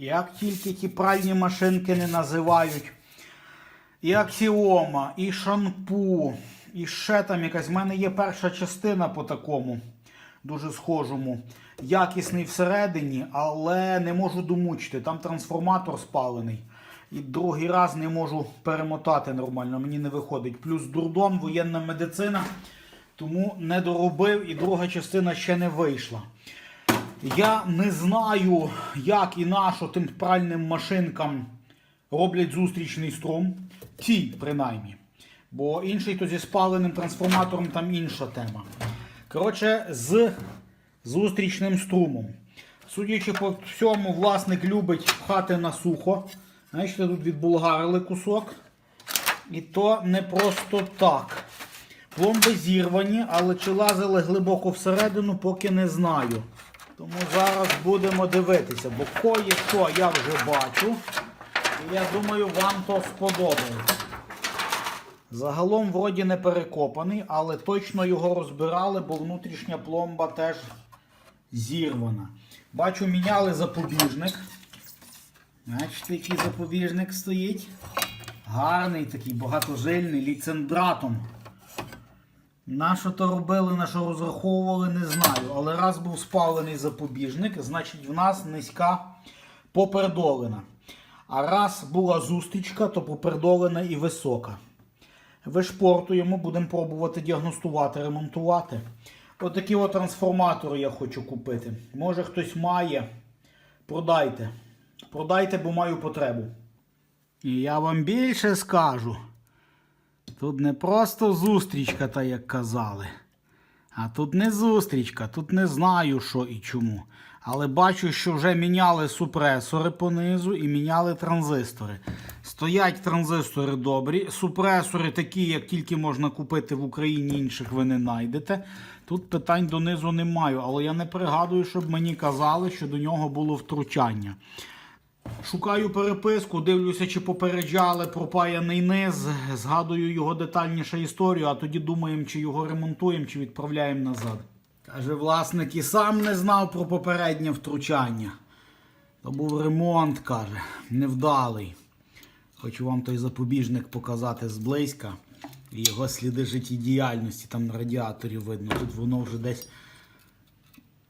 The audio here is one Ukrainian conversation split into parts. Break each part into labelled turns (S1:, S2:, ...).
S1: Як тільки ті пральні машинки не називають, і аксіома, і шампу, і ще там якась. В мене є перша частина по такому, дуже схожому. Якісний всередині, але не можу домучити. Там трансформатор спалений. І другий раз не можу перемотати нормально, мені не виходить. Плюс дурдом, воєнна медицина, тому не доробив і друга частина ще не вийшла. Я не знаю, як і на тим пральним машинкам роблять зустрічний струм. Ті, принаймні. Бо інший то зі спаленим трансформатором там інша тема. Коротше, з зустрічним струмом. Судячи по всьому, власник любить пхати на сухо. Знаєте, тут відбулгарили кусок. І то не просто так. Пломби зірвані, але чи лазили глибоко всередину, поки не знаю. Тому зараз будемо дивитися, бо кое-що я вже бачу. І я думаю, вам то сподобається. Загалом вроді не перекопаний, але точно його розбирали, бо внутрішня пломба теж зірвана. Бачу, міняли запобіжник. Бачите, який запобіжник стоїть. Гарний такий, багатожильний, ліцендратом. На що то робили, на що розраховували, не знаю. Але раз був спалений запобіжник, значить в нас низька попередолина. А раз була зустрічка, то попередолина і висока. Вишпортуємо, будемо пробувати діагностувати, ремонтувати. Отакі от трансформатори я хочу купити. Може хтось має. Продайте. Продайте, бо маю потребу. І я вам більше скажу. Тут не просто зустрічка, та як казали. А тут не зустрічка, тут не знаю, що і чому. Але бачу, що вже міняли супресори понизу і міняли транзистори. Стоять транзистори добрі. Супресори такі, як тільки можна купити в Україні, інших ви не знайдете. Тут питань донизу не маю, але я не пригадую, щоб мені казали, що до нього було втручання. Шукаю переписку, дивлюся, чи попереджали пропаяний низ, згадую його детальніше історію, а тоді думаємо, чи його ремонтуємо, чи відправляємо назад. Каже, власник і сам не знав про попереднє втручання. То був ремонт, каже, невдалий. Хочу вам той запобіжник показати зблизька. І його сліди життєдіяльності, там на радіаторі видно. Тут воно вже десь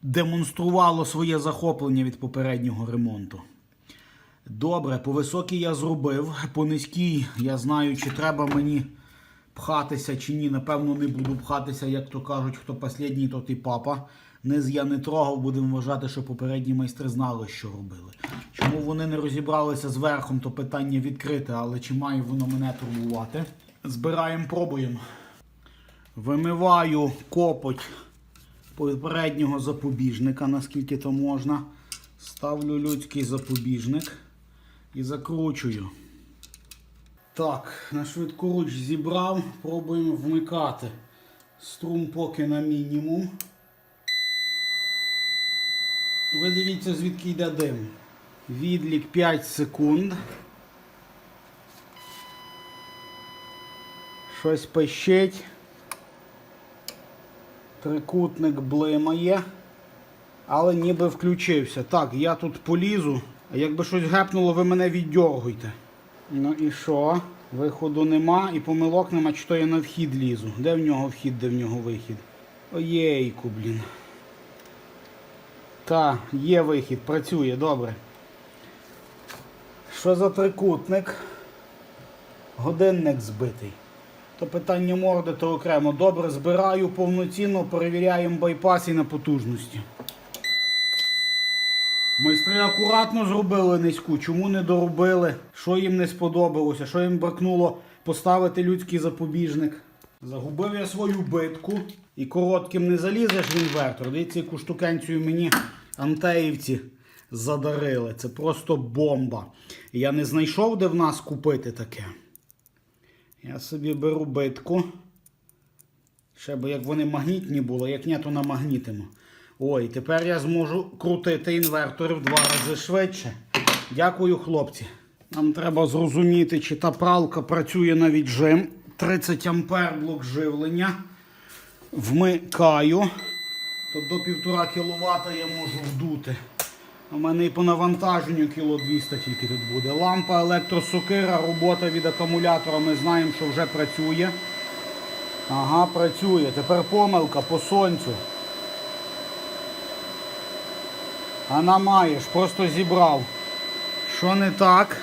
S1: демонструвало своє захоплення від попереднього ремонту. Добре, по високій я зробив, по низькій я знаю, чи треба мені пхатися чи ні. Напевно, не буду пхатися, як то кажуть, хто останній, то і папа. Низ я не трогав, будемо вважати, що попередні майстри знали, що робили. Чому вони не розібралися з верхом, то питання відкрите, але чи має воно мене турбувати? Збираємо, пробуємо. Вимиваю копоть попереднього запобіжника, наскільки то можна. Ставлю людський запобіжник і закручую. Так, на швидкоруч зібрав, пробуємо вмикати. Струм поки на мінімум. Ви дивіться, звідки йде дим. Відлік 5 секунд. Щось пищить. Трикутник блимає. Але ніби включився. Так, я тут полізу. Якби щось гепнуло, ви мене віддьоргуйте. Ну і що? Виходу нема і помилок нема, чи то я на вхід лізу. Де в нього вхід, де в нього вихід? Оєйку, блін. Та, є вихід, працює, добре. Що за трикутник? Годинник збитий. То питання морди, то окремо. Добре, збираю повноцінно, перевіряємо байпаси на потужності. Майстри акуратно зробили низьку, чому не доробили, що їм не сподобалося, що їм бракнуло поставити людський запобіжник. Загубив я свою битку і коротким не залізеш в інвертор. Дивіться, яку штукенцію мені антеївці задарили. Це просто бомба. Я не знайшов, де в нас купити таке. Я собі беру битку. Ще би як вони магнітні були, як ні, то намагнітимо. Ой, тепер я зможу крутити інвертори в два рази швидше. Дякую, хлопці. Нам треба зрозуміти, чи та пралка працює на віджим. 30 ампер блок живлення. Вмикаю. То до 1,5 кВт я можу вдути. У мене і по навантаженню кіло 200 тільки тут буде. Лампа електросокира, робота від акумулятора. Ми знаємо, що вже працює. Ага, працює. Тепер помилка по сонцю. А намаєш, просто зібрав. Що не так?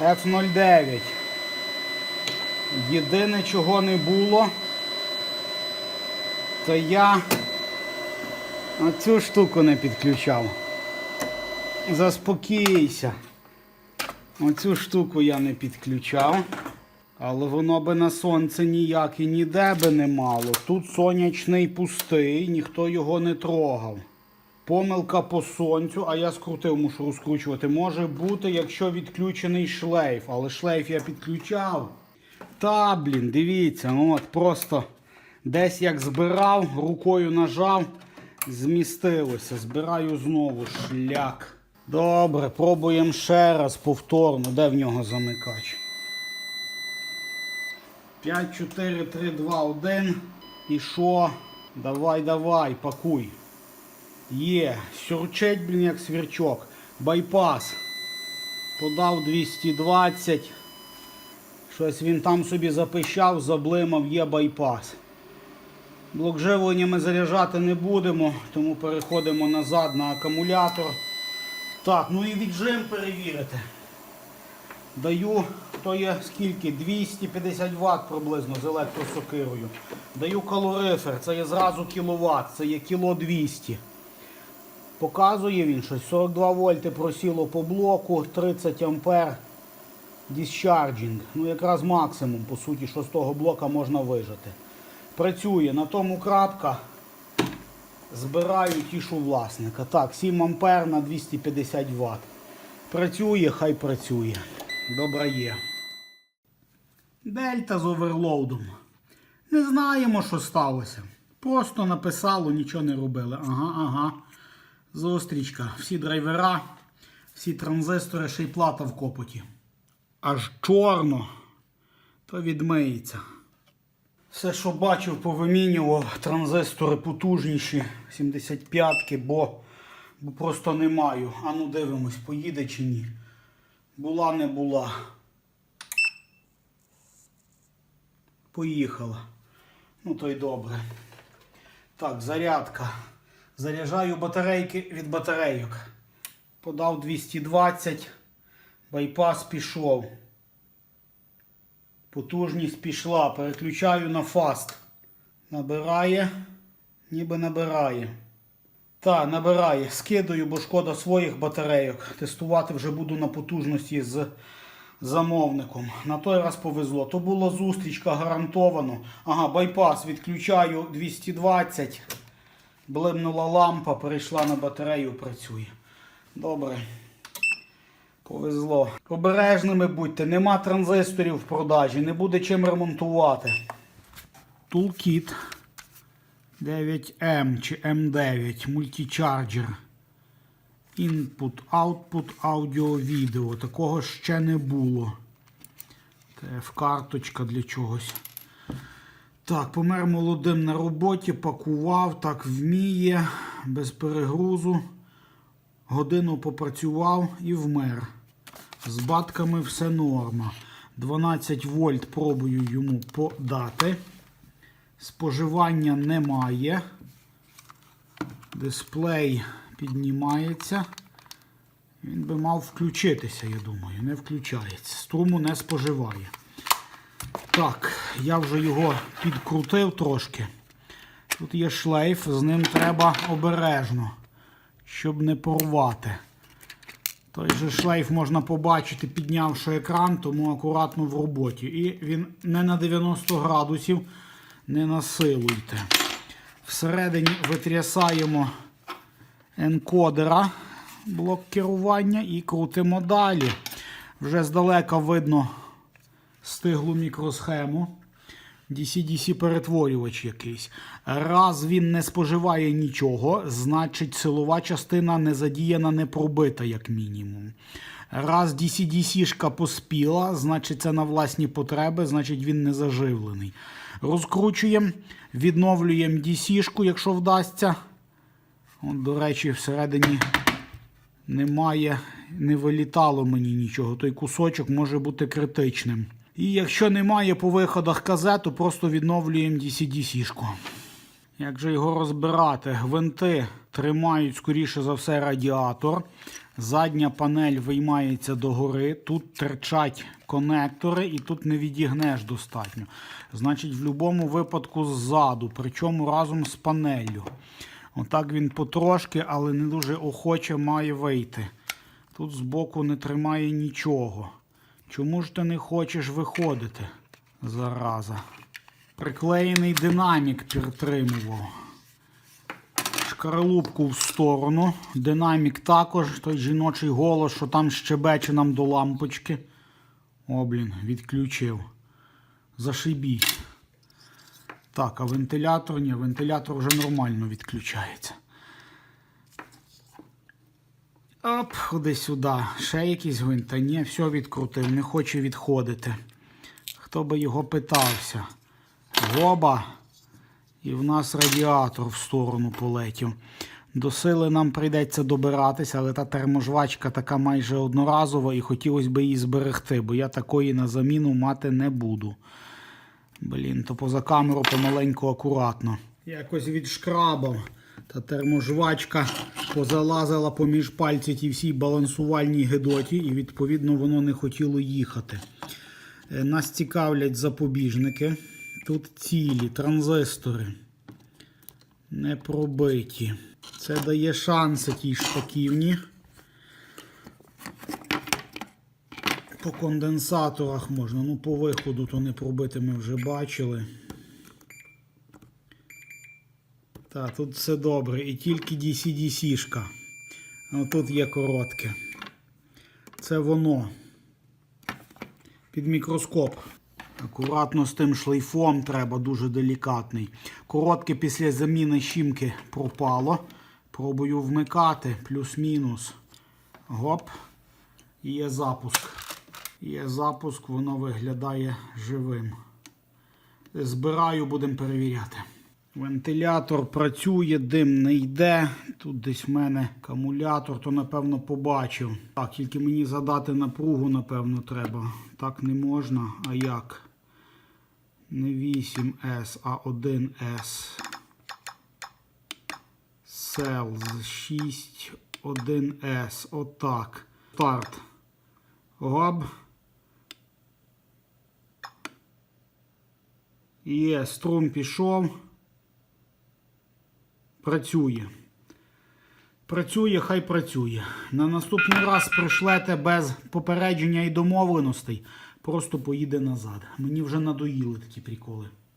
S1: F09. Єдине, чого не було, то я оцю штуку не підключав. Заспокійся. Оцю штуку я не підключав. Але воно би на сонце ніяк і ніде би не мало. Тут сонячний пустий, ніхто його не трогав. Помилка по сонцю, а я скрутив, мушу розкручувати. Може бути, якщо відключений шлейф. Але шлейф я підключав. Та, блін, дивіться, ну от просто десь як збирав, рукою нажав, змістилося. Збираю знову шляк. Добре, пробуємо ще раз повторно. Де в нього замикач? 5, 4, 3, 2, 1. І що? Давай, давай, пакуй. Є. Сюрчить, блін, як свірчок. Байпас. Подав 220. Щось він там собі запищав, заблимав, є байпас. Блок живлення ми заряджати не будемо, тому переходимо назад на акумулятор. Так, ну і віджим перевірити. Даю, то є скільки? 250 Вт приблизно з електросокирою. Даю калорифер, це є зразу кіловат, це є кіло 200. Показує він щось. 42 вольти просіло по блоку, 30 ампер діscharging. Ну якраз максимум, по суті, що блока можна вижити. Працює на тому крапка. Збираю тішу власника. Так, 7 ампер на 250 Вт. Працює, хай працює. Добре є. Дельта з оверлоудом. Не знаємо, що сталося. Просто написало, нічого не робили. Ага, ага. Зустрічка. Всі драйвера, всі транзистори, ще й плата в копоті. Аж чорно, то відмиється. Все, що бачив, повимінював транзистори потужніші, 75-ки, бо, бо просто не маю. А ну дивимось, поїде чи ні. Була, не була. Поїхала. Ну то й добре. Так, зарядка. Заряджаю батарейки від батарейок. Подав 220. Байпас пішов. Потужність пішла. Переключаю на фаст. Набирає. Ніби набирає. Так, набирає. Скидаю, бо шкода своїх батарейок. Тестувати вже буду на потужності з замовником. На той раз повезло. То була зустрічка гарантовано. Ага, байпас відключаю 220. Блимнула лампа, перейшла на батарею, працює. Добре. Повезло. Обережними будьте, нема транзисторів в продажі, не буде чим ремонтувати. Toolkit 9M чи M9 мультичарджер. Input, output, аудіо, відео. Такого ще не було. ТФ-карточка для чогось. Так, помер молодим на роботі, пакував, так вміє, без перегрузу. Годину попрацював і вмер. З батками все норма. 12 вольт пробую йому подати. Споживання немає. Дисплей піднімається. Він би мав включитися, я думаю. Не включається. Струму не споживає. Так, я вже його підкрутив трошки. Тут є шлейф, з ним треба обережно, щоб не порвати. Той же шлейф можна побачити, піднявши екран, тому акуратно в роботі. І він не на 90 градусів, не насилуйте. Всередині витрясаємо енкодера, блок керування і крутимо далі. Вже здалека видно стиглу мікросхему. DC-DC перетворювач якийсь. Раз він не споживає нічого, значить силова частина не задіяна, не пробита, як мінімум. Раз DC-DC-шка поспіла, значить це на власні потреби, значить він не заживлений. Розкручуємо, відновлюємо DC-шку, якщо вдасться. От, до речі, всередині немає, не вилітало мені нічого. Той кусочок може бути критичним. І якщо немає по виходах казету, просто відновлюємо DC-DC-шку. Як же його розбирати? Гвинти тримають, скоріше за все, радіатор. Задня панель виймається догори. Тут терчать конектори, і тут не відігнеш достатньо. Значить, в будь-якому випадку ззаду, причому разом з панеллю. Отак він потрошки, але не дуже охоче має вийти. Тут збоку не тримає нічого. Чому ж ти не хочеш виходити? Зараза. Приклеєний динамік підтримував. Шкаралупку в сторону. Динамік також, той жіночий голос, що там щебече нам до лампочки. О, блін, відключив. Зашибіть. Так, а вентилятор ні, вентилятор вже нормально відключається. Оп, ходи сюди. Ще якийсь гвинт. Та ні, все відкрутив, не хоче відходити. Хто би його питався? Гоба. І в нас радіатор в сторону полетів. До сили нам прийдеться добиратися, але та терможвачка така майже одноразова і хотілося б її зберегти, бо я такої на заміну мати не буду. Блін, то поза камеру помаленьку акуратно. Якось відшкрабав. Та терможвачка позалазила поміж пальці ті всій балансувальній гедоті, і відповідно воно не хотіло їхати. Е, Нас цікавлять запобіжники. Тут цілі, транзистори. Не пробиті. Це дає шанси тій шпаківні. По конденсаторах можна, ну по виходу то не пробити ми вже бачили. Так, тут все добре. І тільки DC-DC-шка. А тут є коротке. Це воно. Під мікроскоп. Акуратно з тим шлейфом треба, дуже делікатний. Коротке після заміни щімки пропало. Пробую вмикати, плюс-мінус. Гоп. Є запуск. Є запуск, воно виглядає живим. Збираю, будемо перевіряти. Вентилятор працює, дим не йде. Тут десь в мене акумулятор, то напевно побачив. Так, тільки мені задати напругу, напевно, треба. Так не можна. А як? Не 8S, а 1S. Cells 6, 1S. Отак. Старт. Гоп. Є, струм пішов. Працює. Працює, хай працює. На наступний раз пришлете без попередження і домовленостей. Просто поїде назад. Мені вже надоїли такі приколи.